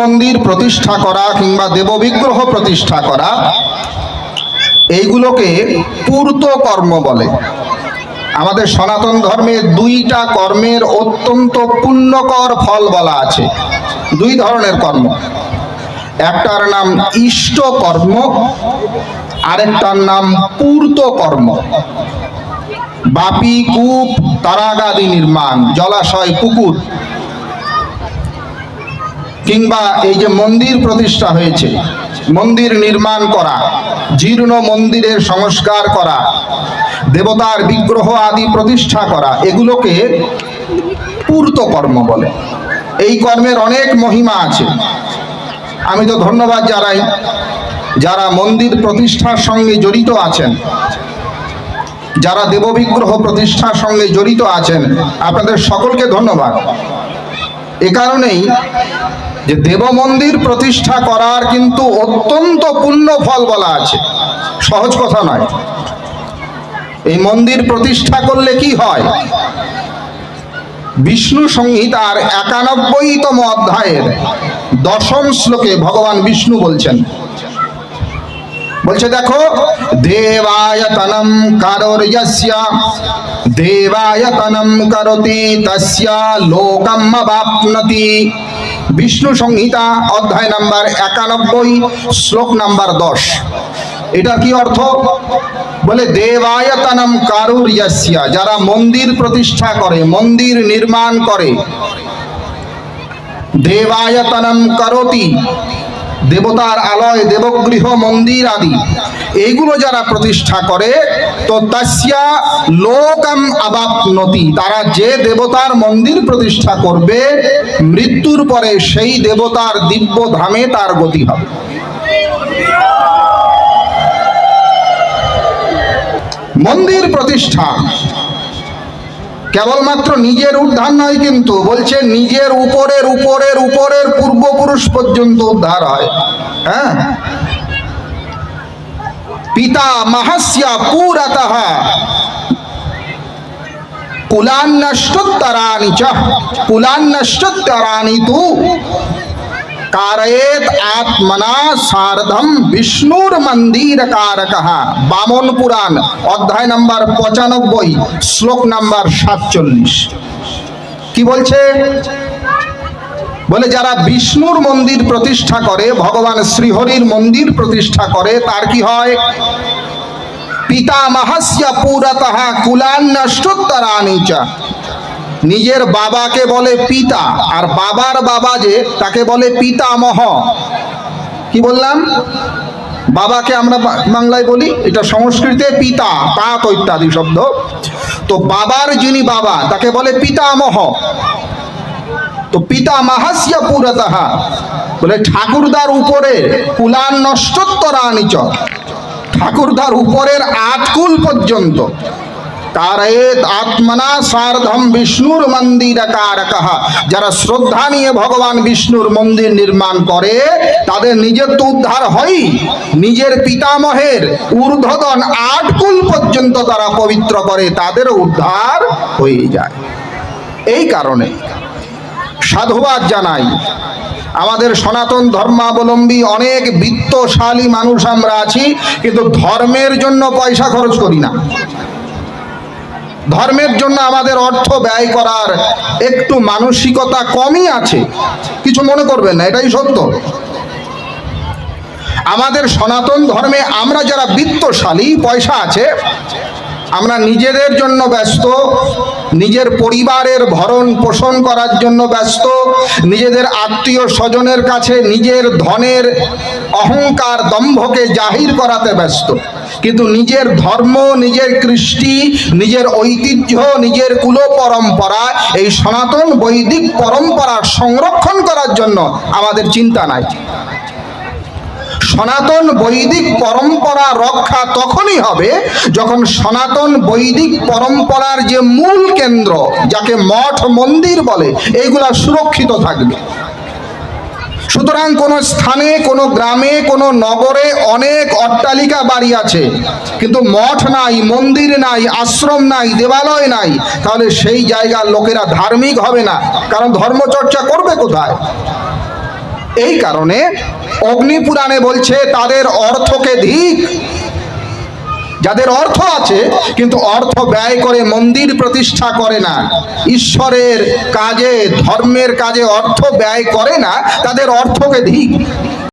মন্দির প্রতিষ্ঠা করা কিংবা দেববিগ্রহ প্রতিষ্ঠা করা, এইগুলোকে পূর্ত কর্ম বলে। আমাদের সনাতন ধর্মে দুইটা কর্মের অত্যন্ত পুণ্যকর ফল বলা আছে। দুই ধরনের কর্ম। একটার নাম ইষ্ট কর্ম আরেকটার নাম পূর্ত কর্ম বাপি, কূপ, তারাগাদি নির্মাণ, জলাশয়, পুকুর। কিংবা এই যে মন্দির প্রতিষ্ঠা হয়েছে, মন্দির নির্মাণ করা, জীর্ণ মন্দিরের সংস্কার করা, দেবতার বিগ্রহ আদি প্রতিষ্ঠা করা, এগুলোকে পূর্ত কর্ম বলে। এই কর্মের অনেক মহিমা আছে। আমি তো ধন্যবাদ জানাই যারা মন্দির প্রতিষ্ঠার সঙ্গে জড়িত আছেন, যারা দেববিগ্রহ প্রতিষ্ঠার সঙ্গে জড়িত আছেন, আপনাদের সকলকে ধন্যবাদ। এ কারণেই যে দেব মন্দির প্রতিষ্ঠা করার কিন্তু অত্যন্ত পূর্ণ ফল বলা আছে। সহজ কথা নয়। এই মন্দির প্রতিষ্ঠা করলে কি হয়? বিষ্ণু সংহিতার একানব্বইতম অধ্যায়ের দশম শ্লোকে ভগবান বিষ্ণু বলছেন বলছে, দেখো, দেবায়তনম কারোর্যস্য দেবায়তনম করতি তস্যা, লোকম বাপনতি বিষ্ণু সংহিতা অধ্যায় নাম্বার একানব্বই, শ্লোক নাম্বার দশ। এটা কি অর্থ? বলে, দেবায়তনম কারুর্যস্য যারা মন্দির প্রতিষ্ঠা করে, মন্দির নির্মাণ করে, দেবায়তনম করতি দেবতার আলয়, দেবগৃহ, মন্দির আদি। এইগুলো যারা প্রতিষ্ঠা করে, তো তাসিয়া লোকম আবাপনতি তারা যে দেবতার মন্দির প্রতিষ্ঠা করবে, মৃত্যুর পরে সেই দেবতার দিব্য ধামে তার গতি হবে। মন্দির প্রতিষ্ঠা। কেবলমাত্র নিজের উদ্ধার নয় কিন্তু, বলছে নিজের উপরের উপরের উপরের পূর্বপুরুষ পর্যন্ত উদ্ধার হয়। হ্যাঁ? পিতা মাহাস্যা পুরতঃ। কুলান্নষ্টোত্তরানি চ। কুলান্নষ্টোত্তরানি তু। কারয়েত আত্মনা সার্ধম বিষ্ণুর মন্দির কারক বামন পুরাণ অধ্যায় নাম্বার পঁচানব্বই শ্লোক নাম্বার সাতচল্লিশ কি বলছে? বলে, যারা বিষ্ণুর মন্দির প্রতিষ্ঠা করে, ভগবান শ্রীহরির মন্দির প্রতিষ্ঠা করে, তার কি হয়? পিতা মাহাস্য পুরতঃ কুলান্নষ্টোত্তরানি চ। নিজের বাবাকে বলে পিতা, আর বাবার বাবা যে তাকে বলে পিতামহ। কি বললাম? বাবাকে আমরা বাংলায় বলি, এটা সংস্কৃতে পিতা তাঁত ইত্যাদি শব্দ। তো বাবার যিনি বাবা, তাকে বলে পিতামহ। তো পিতা মাহাস্য পুরতঃ বলে ঠাকুরদার উপরে কুলান নষ্টোত্তরানিচ ঠাকুরদার উপরের আটকুল পর্যন্ত। কারয়েত আত্মনা সার্ধম বিষ্ণুর মন্দির কারক যারা শ্রদ্ধা নিয়ে ভগবান বিষ্ণুর মন্দির নির্মাণ করে, তাদের নিজের তো উদ্ধার হয় নিজের পিতামহের ঊর্ধ্বতন আটকুল পর্যন্ত তারা পবিত্র করে তাদের উদ্ধার হয়ে যায়। এই কারণে সাধুবাদ জানাই, আমাদের সনাতন ধর্মাবলম্বী অনেক বিত্তশালী মানুষ আমরা আছি, কিন্তু ধর্মের জন্য পয়সা খরচ করি না। ধর্মের জন্য আমাদের অর্থ ব্যয় করার একটু মানসিকতা কমই আছে। কিছু মনে করবেন না, এটাই সত্য। আমাদের সনাতন ধর্মে আমরা যারা বিত্তশালী, পয়সা আছে আমরা নিজেদের জন্য ব্যস্ত, নিজের পরিবারের ভরণ পোষণ করার জন্য ব্যস্ত, নিজেদের আত্মীয় স্বজনের কাছে নিজের ধনের অহংকার দম্ভকে জাহির করাতে ব্যস্ত। কিন্তু নিজের ধর্ম, নিজের কৃষ্টি, নিজের ঐতিহ্য, নিজের কুল পরম্পরা এই সনাতন বৈদিক পরম্পরা সংরক্ষণ করার জন্য আমাদের চিন্তা নাই। সনাতন বৈদিক পরম্পরা রক্ষা তখনই হবে যখন সনাতন বৈদিক পরম্পরার যে মূল কেন্দ্র, যাকে মঠ মন্দির বলে, এইগুলা সুরক্ষিত থাকবে। সুতরাং কোনো স্থানে, কোনো গ্রামে, কোনো নগরে অনেক অট্টালিকা বাড়ি আছে, কিন্তু মঠ নাই, মন্দির নাই, আশ্রম নাই, দেবালয় নাই, তাহলে সেই জায়গার লোকেরা ধার্মিক হবে না, কারণ ধর্মচর্চা করবে কোথায়? এই কারণে অগ্নিপুরাণে বলছে, তাদের অর্থকে ধিক যাদের অর্থ আছে, কিন্তু অর্থ ব্যয় করে মন্দির প্রতিষ্ঠা করে না, ঈশ্বরের কাজে, ধর্মের কাজে অর্থ ব্যয় করে না, তাদের অর্থকে ধিক